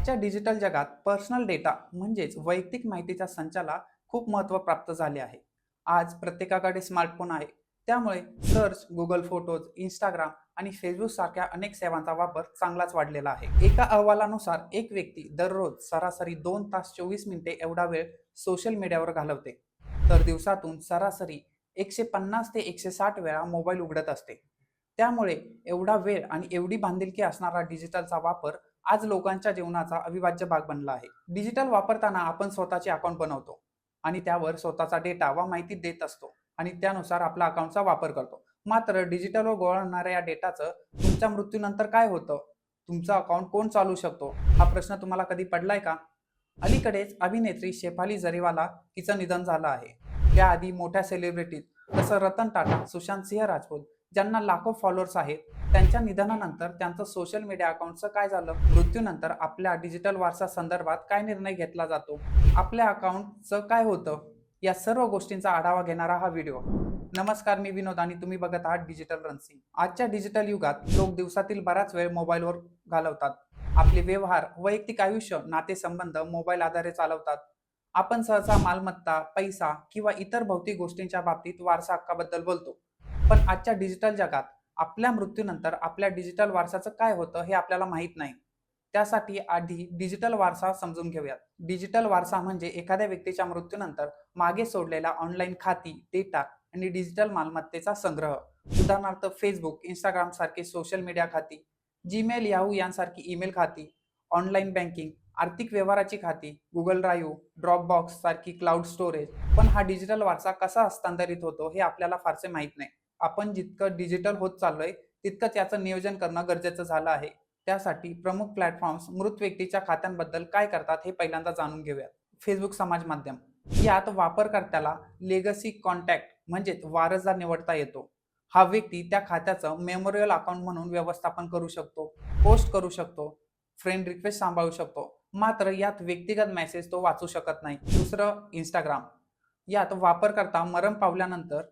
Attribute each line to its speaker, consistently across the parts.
Speaker 1: आजच्या डिजिटल जगात personal data म्हणजेच वैयक्तिक माहितीच्या संचाला खूप महत्त्व प्राप्त झाले आहे. आज प्रत्येकाकडे स्मार्टफोन आहे. त्यामुळे सर्च गुगल फोटोज इंस्टाग्राम आणि फेसबुक सारख्या अनेक सेवांचा वापर चांगलाच वाढलेला आहे. एका अहवालानुसार एक व्यक्ती दररोज सरासरी दोन तास चोवीस मिनिटे एवढा वेळ सोशल मीडियावर घालवते. तर दिवसातून सरासरी एकशे पन्नास ते एकशे साठ वेळा मोबाईल उघडत असते. त्यामुळे एवढा वेळ आणि एवढी बांधिलकी असणारा डिजिटलचा वापर आज लोकांच्या जीवनाचा अविभाज्य भाग बनला आहे. डिजिटल वापरताना आपण स्वतःचे अकाउंट बनवतो आणि त्यावर स्वतःचा डेटा व माहिती देत असतो आणि त्यानुसार आपला अकाउंटचा वापर करतो. मात्र डिजिटलवर गोळा होणाऱ्या या डेटाचं तुमच्या मृत्यूनंतर काय होतं? तुमचं अकाउंट कोण चालू शकतो? हा प्रश्न तुम्हाला कधी पडलाय का? अलीकडेच अभिनेत्री शेफाली जरीवाला हिचं निधन झालं आहे. त्याआधी मोठ्या सेलिब्रिटीज जसं रतन टाटा सुशांत सिंह राजपूत ज्यांना लाखो फॉलोअर्स आहेत त्यांच्या निधनानंतर त्यांचं सोशल मीडिया अकाउंटचं काय झालं? मृत्यूनंतर आपल्या डिजिटल वारसा संदर्भात काय निर्णय घेतला जातो? आपल्या अकाउंटचं काय होतं? या सर्व गोष्टींचा आढावा घेणारा हा व्हिडिओ नमस्कार मी विनोद आणि तुम्ही बघत आहात डिजिटल रन्सिंग आजच्या डिजिटल युगात लोक दिवसातील बराच वेळ मोबाईलवर घालवतात. आपले व्यवहार वैयक्तिक आयुष्य नातेसंबंध मोबाईल आधारे चालवतात. आपण सहसा मालमत्ता पैसा किंवा इतर भौतिक गोष्टींच्या बाबतीत वारसा हक्काबद्दल बोलतो. पण आजच्या डिजिटल जगात आपल्या मृत्यूनंतर आपल्या डिजिटल वारसाचं काय होतं हे आपल्याला माहीत नाही. त्यासाठी आधी डिजिटल वारसा समजून घेऊयात. डिजिटल वारसा म्हणजे एखाद्या व्यक्तीच्या मृत्यूनंतर मागे सोडलेला ऑनलाईन खाती डेटा आणि डिजिटल मालमत्तेचा संग्रह. उदाहरणार्थ फेसबुक इंस्टाग्राम सारखी सोशल मीडिया खाती जीमेल याहू यांसारखी ईमेल खाती ऑनलाईन बँकिंग आर्थिक व्यवहाराची खाती गुगल ड्राईव्ह ड्रॉपबॉक्स सारखी क्लाउड स्टोरेज पण हा डिजिटल वारसा कसा हस्तांतरित होतो हे आपल्याला फारसे माहीत नाही. आपण जितकं डिजिटल होत चाललोय तितकंच याचं नियोजन करणं गरजेचं झालं आहे. त्यासाठी प्रमुख प्लॅटफॉर्म्स मृत व्यक्तीच्या खात्यांबद्दल काय करतात हे पहिल्यांदा जाणून घेऊयात. फेसबुक समाज माध्यम. यात वापरकर्त्याला लेगसी कॉन्टॅक्ट म्हणजेच वारसदार निवडता येतो. हा व्यक्ती त्या खात्याचं मेमोरियल अकाउंट म्हणून व्यवस्थापन करू शकतो पोस्ट करू शकतो फ्रेंड रिक्वेस्ट सांभाळू शकतो. मात्र यात व्यक्तिगत मेसेज तो वाचू शकत नाही. दुसरं इंस्टाग्राम यात वापरकर्ता मरण पावल्यानंतर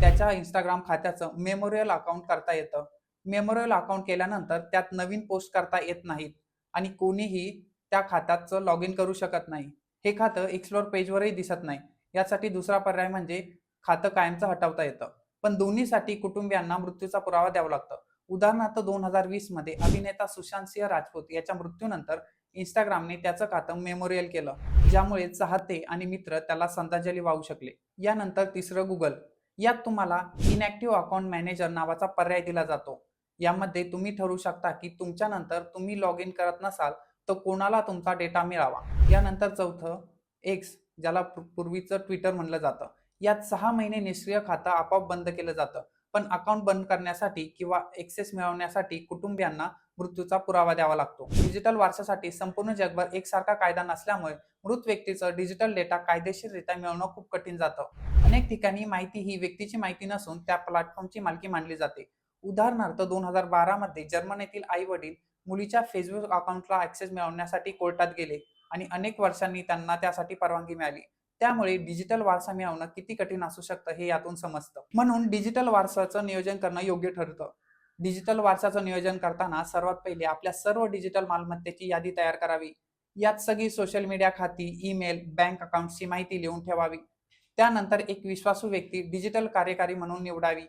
Speaker 1: त्याच्या इंस्टाग्राम खात्याचं मेमोरियल अकाउंट करता येतं. मेमोरियल अकाउंट केल्यानंतर त्यात नवीन पोस्ट करता येत नाहीत आणि कोणीही त्या खात्याचं लॉग इन करू शकत नाही. हे खातं एक्सप्लोर पेजवरही दिसत नाही. यासाठी दुसरा पर्याय म्हणजे खातं कायमचं हटवता येतं. पण दोन्हीसाठी कुटुंबियांना मृत्यूचा पुरावा द्यावा लागतं. उदाहरणार्थ दोन हजार वीसमध्ये अभिनेता सुशांत सिंह राजपूत याच्या मृत्यूनंतर इंस्टाग्रामने त्याचं खातं मेमोरियल केलं ज्यामुळे चाहते आणि मित्र त्याला श्रद्धांजली वाहू शकले. यानंतर तिसरं गुगल यात तुम्हाला इनॅक्टिव्ह अकाउंट मॅनेजर नावाचा पर्याय दिला जातो. यामध्ये तुम्ही ठरवू शकता की तुमच्यानंतर तुम्ही लॉग इन करत नसाल तर कोणाला तुमचा डेटा मिळावा? यानंतर चौथं एक्स ज्याला पूर्वीचं ट्विटर म्हणलं जातं. यात सहा महिने निष्क्रिय खातं आपोआप बंद केलं जातं. पण अकाउंट बंद करण्यासाठी किंवा एक्सेस मिळवण्यासाठी कुटुंबियांना मृत्यूचा पुरावा द्यावा लागतो. डिजिटल वारसासाठी संपूर्ण जगभर एकसारखा कायदा नसल्यामुळे मृत व्यक्तीचं डिजिटल डेटा कायदेशीररित्या मिळवणं खूप कठीण जातं. अनेक ठिकाणी माहिती ही व्यक्तीची माहिती नसून त्या प्लॅटफॉर्मची मालकी मानली जाते. उदाहरणार्थ दोन हजार बारा मध्ये जर्मनीतील आई वडील मुलीच्या फेसबुक अकाउंटला ऍक्सेस मिळवण्यासाठी कोर्टात गेले आणि अनेक वर्षांनी त्यांना त्यासाठी परवानगी मिळाली. त्यामुळे डिजिटल वारसा मिळवणं किती कठीण असू शकतं हे यातून समजतं. म्हणून डिजिटल वारसाचं नियोजन करणं योग्य ठरतं. डिजिटल वारसाचं नियोजन करताना सर्वात पहिले आपल्या सर्व डिजिटल मालमत्तेची यादी तयार करावी. यात सगळी सोशल मीडिया खाती ईमेल बँक अकाउंटची माहिती लिहून ठेवावी. त्यानंतर एक विश्वासू व्यक्ती डिजिटल कार्यकारी म्हणून निवडावी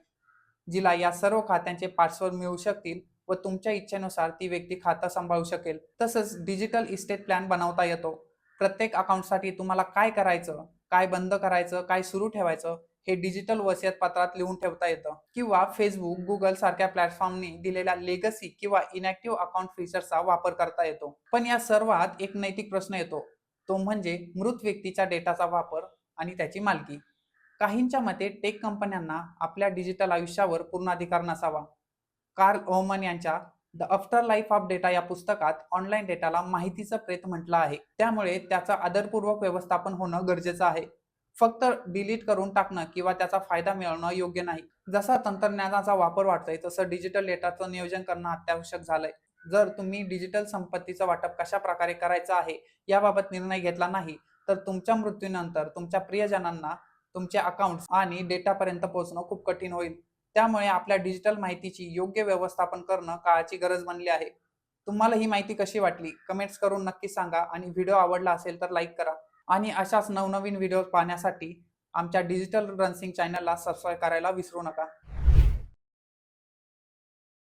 Speaker 1: जिला या सर्व खात्यांचे पासवर्ड मिळू शकतील व तुमच्या इच्छेनुसार ती व्यक्ती खातं सांभाळू शकेल. तसंच डिजिटल इस्टेट प्लॅन बनवता येतो. प्रत्येक अकाउंटसाठी तुम्हाला काय करायचं काय बंद करायचं काय सुरू ठेवायचं हे डिजिटल वसियत पत्रात लिहून ठेवता येतं. किंवा फेसबुक गुगल सारख्या प्लॅटफॉर्मनी दिलेल्या लेगसी किंवा इनॅक्टिव्ह अकाउंट फीचरचा वापर करता येतो. पण या सर्वात एक नैतिक प्रश्न येतो. तो म्हणजे मृत व्यक्तीच्या डेटाचा वापर आणि त्याची मालकी. काहींच्या मते टेक कंपन्यांना आपल्या डिजिटल आयुष्यावर पूर्ण अधिकार नसावा. कार्ल ओमन यांच्या the after life of data या पुस्तकात ऑनलाईन डेटाला माहितीचं प्रेत म्हटलं आहे. त्यामुळे त्याचं आदरपूर्वक व्यवस्थापन होणं गरजेचं आहे. फक्त डिलीट करून टाकणं किंवा त्याचा फायदा मिळवणं योग्य नाही. जसा तंत्रज्ञानाचा वापर वाढतोय तसं डिजिटल डेटाचं नियोजन करणं अत्यावश्यक झालंय. जर तुम्ही डिजिटल संपत्तीचं वाटप कशा प्रकारे करायचं आहे याबाबत निर्णय घेतला नाही तर तुमच्या मृत्यूनंतर तुमच्या प्रियजनांना तुमचे अकाउंट आणि डेटापर्यंत पोहोचणं खूप कठीण होईल. त्यामुळे आपल्या डिजिटल माहितीची योग्य व्यवस्थापन करणं काळाची गरज बनली आहे. तुम्हाला ही माहिती कशी वाटली? कमेंट्स करून नक्की सांगा आणि व्हिडिओ आवडला असेल तर लाईक करा. आणि अशाच नवनवीन व्हिडिओ पाहण्यासाठी आमच्या डिजिटल रनसिंग चॅनलला सबस्क्राईब करायला विसरू नका.